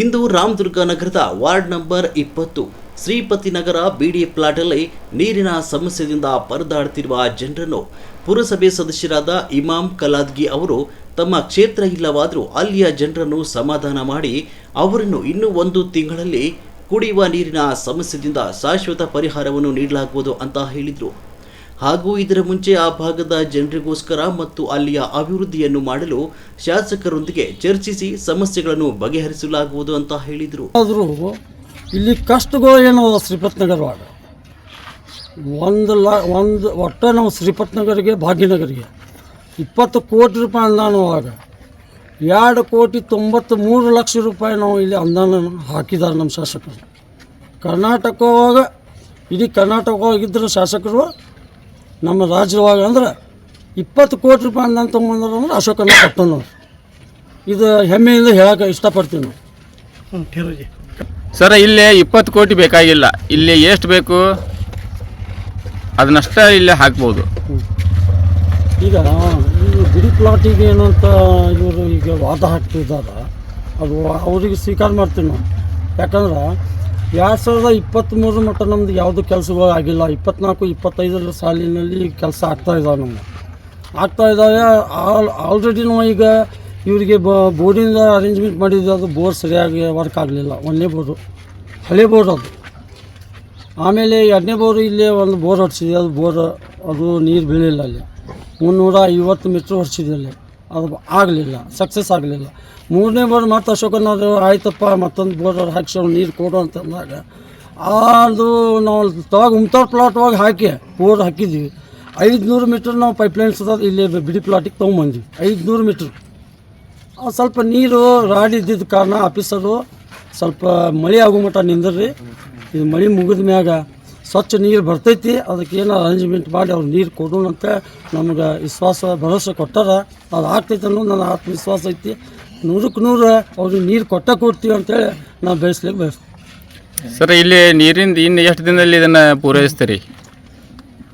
ಇಂದು ರಾಮದುರ್ಗ ನಗರದ ward number ಇಪ್ಪತ್ತು, ಶ್ರೀಪತಿ ನಗರ ಬಿಡಿ ಪ್ಲಾಟಲ್ಲಿ ನೀರಿನ ಸಮಸ್ಯೆಯಿಂದ ಪರದಾಡುತ್ತಿರುವ ಜನರನ್ನು ಪುರಸಭೆ ಸದಸ್ಯರಾದ ಇಮಾಮ್ ಕಲಾದ್ಗಿ ಅವರು ತಮ್ಮ ಕ್ಷೇತ್ರ ಇಲ್ಲವಾದರೂ ಅಲ್ಲಿಯ ಜನರನ್ನು ಸಮಾಧಾನ ಮಾಡಿ ಅವರನ್ನು ಇನ್ನೂ ಒಂದು ತಿಂಗಳಲ್ಲಿ ಕುಡಿಯುವ ನೀರಿನ ಸಮಸ್ಯೆಯಿಂದ ಶಾಶ್ವತ ಪರಿಹಾರವನ್ನು ನೀಡಲಾಗುವುದು ಅಂತ ಹೇಳಿದರು. ಹಾಗೂ ಇದರ ಮುಂಚೆ ಆ ಭಾಗದ ಜನರಿಗೋಸ್ಕರ ಮತ್ತು ಅಲ್ಲಿಯ ಅಭಿವೃದ್ಧಿಯನ್ನು ಮಾಡಲು ಶಾಸಕರೊಂದಿಗೆ ಚರ್ಚಿಸಿ ಸಮಸ್ಯೆಗಳನ್ನು ಬಗೆಹರಿಸಲಾಗುವುದು ಅಂತ ಹೇಳಿದರು. ಆದರೂ ಇಲ್ಲಿ ಕಷ್ಟಗಳು ಏನು ಶ್ರೀಪತ್ ನಗರ ವಾರ್ಡ್ ಒಂದು ಲಾ, ಒಂದು ಒಟ್ಟು ನಾವು ಶ್ರೀಪತ್ ನಗರಿಗೆ ಭಾಗ್ಯನಗರಿಗೆ ಇಪ್ಪತ್ತು ಕೋಟಿ ರೂಪಾಯಿ ಅನುದಾನ ಆಗ. ಎರಡು ಕೋಟಿ ತೊಂಬತ್ತು ಮೂರು ಲಕ್ಷ ರೂಪಾಯಿ ನಾವು ಇಲ್ಲಿ ಅನುದಾನ ಹಾಕಿದ್ದಾರೆ ನಮ್ಮ ಶಾಸಕರು. ಕರ್ನಾಟಕವಾಗ, ಇಡೀ ಕರ್ನಾಟಕವಾಗಿದ್ದರು ಶಾಸಕರು ನಮ್ಮ ರಾಜ್ಯವಾಗ ಅಂದ್ರೆ ಇಪ್ಪತ್ತು ಕೋಟಿ ರೂಪಾಯಿ ನಾನು ತೊಗೊಂಬಂದ್ರೆ ಅಂದ್ರೆ ಅಶೋಕನ ಕಟ್ಟನು ಇದು ಹೆಮ್ಮೆಯಿಂದ ಹೇಳಕ್ಕೆ ಇಷ್ಟಪಡ್ತೀವಿ ನಾವು. ಸರ್ ಇಲ್ಲಿ ಇಪ್ಪತ್ತು ಕೋಟಿ ಬೇಕಾಗಿಲ್ಲ. ಇಲ್ಲಿ ಎಷ್ಟು ಬೇಕು? ಅದನ್ನಷ್ಟ ಇಲ್ಲಿ ಹಾಕ್ಬೋದು. ಈಗ ಈ ಬಿಡಿ ಪ್ಲಾಟಿಗೆ ಏನಂತ ಇವರು ಈಗ ವಾದ ಹಾಕ್ತಿದ್ದಾರೆ. ಅದು ಅವರಿಗೆ ಸ್ವೀಕಾರ ಮಾಡ್ತೀವಿ ನಾವು ಯಾಕಂದ್ರೆ ಎರಡು ಸಾವಿರದ ಇಪ್ಪತ್ತ್ಮೂರರ ಮಟ್ಟ ನಮ್ದು ಯಾವುದು ಕೆಲಸಗಳು ಆಗಿಲ್ಲ. ಇಪ್ಪತ್ನಾಲ್ಕು, ಇಪ್ಪತ್ತೈದರ ಸಾಲಿನಲ್ಲಿ ಕೆಲಸ ಆಗ್ತಾ ಇದ್ದಾವೆ ನಮ್ಮ ಆಗ್ತಾ ಇದ್ದಾವೆ ಆಲ್ ಆಲ್ರೆಡಿ ನಾವು ಈಗ ಇವರಿಗೆ ಬ, ಬೋರ್ಡಿಂದ ಅರೇಂಜ್ಮೆಂಟ್ ಮಾಡಿದ್ದು ಅದು ಬೋರ್ ಸರಿಯಾಗಿ ವರ್ಕ್ ಆಗಲಿಲ್ಲ. ಒಂದನೇ ಬೋರು. ಹಳೆ ಬೋರ್ ಅದು. ಆಮೇಲೆ ಎರಡನೇ ಬೋರು ಇಲ್ಲೇ ಒಂದು ಬೋರ್ ಹೊಡ್ಸಿದೆ ಅದು ಬೋರ್, ಅದು ನೀರು ಬೀಳಿಲ್ಲ ಅಲ್ಲಿ. ಮುನ್ನೂರ ಐವತ್ತು ಮೀಟ್ರ್ ಹೊಡ್ಸಿದೆ ಅಲ್ಲಿ. ಅದು ಆಗಲಿಲ್ಲ ಸಕ್ಸಸ್ ಆಗಲಿಲ್ಲ. ಮೂರನೇ ಬೋರ್ಡ್ ಮತ್ತು ಅಶೋಕನಾದ್ರು ಆಯ್ತಪ್ಪ, ಮತ್ತೊಂದು ಬೋರ್ ಹಾಕ್ಸಿ ನೀರು ಕೊಡು ಅಂತಂದಾಗ ಅದು ನಾವು ತವಾಗ ಉಮ್ತಾರ್ ಪ್ಲಾಟ್ ಒಳಗೆ ಹಾಕಿ ಬೋರ್ ಹಾಕಿದ್ವಿ. ಐದುನೂರು ಮೀಟ್ರ್ ನಾವು ಪೈಪ್ಲೈನ್ಸ್ ಅದ ಇಲ್ಲಿ ಬಿಡಿ ಪ್ಲಾಟಿಗೆ ತೊಗೊಂಬಂದ್ವಿ. ಐದುನೂರು ಮೀಟ್ರ್ ಸ್ವಲ್ಪ ನೀರು ರಾಡಿ ಇದ್ದಿದ್ದ ಕಾರಣ ಆಫೀಸರು ಸ್ವಲ್ಪ ಮಳೆ ಆಗೋ ಮಟ್ಟ ನಿಂದ್ರಿ ಇದು ಮಳೆ ಮುಗಿದ ಮ್ಯಾಗ ಸ್ವಚ್ಛ ನೀರು ಬರ್ತೈತಿ ಅದಕ್ಕೆ ಏನೋ ಅರೇಂಜ್ಮೆಂಟ್ ಮಾಡಿ ಅವ್ರು ನೀರು ಕೊಡೋಣ ಅಂತ ನಮ್ಗೆ ವಿಶ್ವಾಸ ಭರವಸೆ ಕೊಟ್ಟಾರ. ಅದು ಆಗ್ತೈತೆ ಅನ್ನೋದು ನನ್ನ ಆತ್ಮವಿಶ್ವಾಸ ಐತಿ. ನೂರಕ್ಕೆ ನೂರು ಅವ್ರಿಗೆ ನೀರು ಕೊಟ್ಟ ಕೊಡ್ತೀವಿ ಅಂತೇಳಿ ನಾವು ಬೆಳೆಸ್ಲಿಕ್ಕೆ ಬಯಸ್ತೀವಿ. ಸರ್ ಇಲ್ಲಿ ನೀರಿಂದ ಇನ್ನು ಎಷ್ಟು ದಿನದಲ್ಲಿ ಇದನ್ನು ಪೂರೈಸ್ತೀರಿ?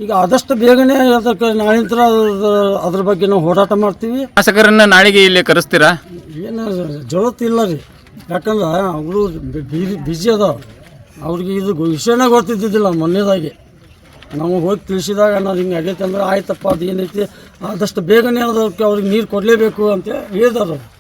ಈಗ ಆದಷ್ಟು ಬೇಗನೆ ಅದಕ್ಕೆ ನಾಳಿಂತ್ರ ಅದ್ರ ಅದ್ರ ಬಗ್ಗೆ ನಾವು ಹೋರಾಟ ಮಾಡ್ತೀವಿ. ಶಾಸಕರನ್ನ ನಾಳೆಗೆ ಇಲ್ಲಿ ಕರೆಸ್ತೀರಾ? ಏನು ಜೊಳತ್ತಿಲ್ಲ ಇಲ್ಲ ರೀ. ಯಾಕಂದ್ರೆ ಅವರು ಬಿಜಿ ಅದಾವ ಅವ್ರಿಗೆ ಇದು ವಿಷಯನ ಗೊತ್ತಿದ್ದಿದ್ದಿಲ್ಲ ಮೊನ್ನೆದಾಗಿ. ನಮಗೆ ಹೋಗಿ ತಿಳಿಸಿದಾಗ ನಾನು ಹಿಂಗೆ ಆಗೈತೆ ಅಂದ್ರೆ, ಆಯ್ತಪ್ಪ ಅದು ಏನೈತಿ ಆದಷ್ಟು ಬೇಗನೆ ಅದಕ್ಕೆ ಅವ್ರಿಗೆ ನೀರು ಕೊಡಲೇಬೇಕು ಅಂತ ಹೇಳಿದಾರೆ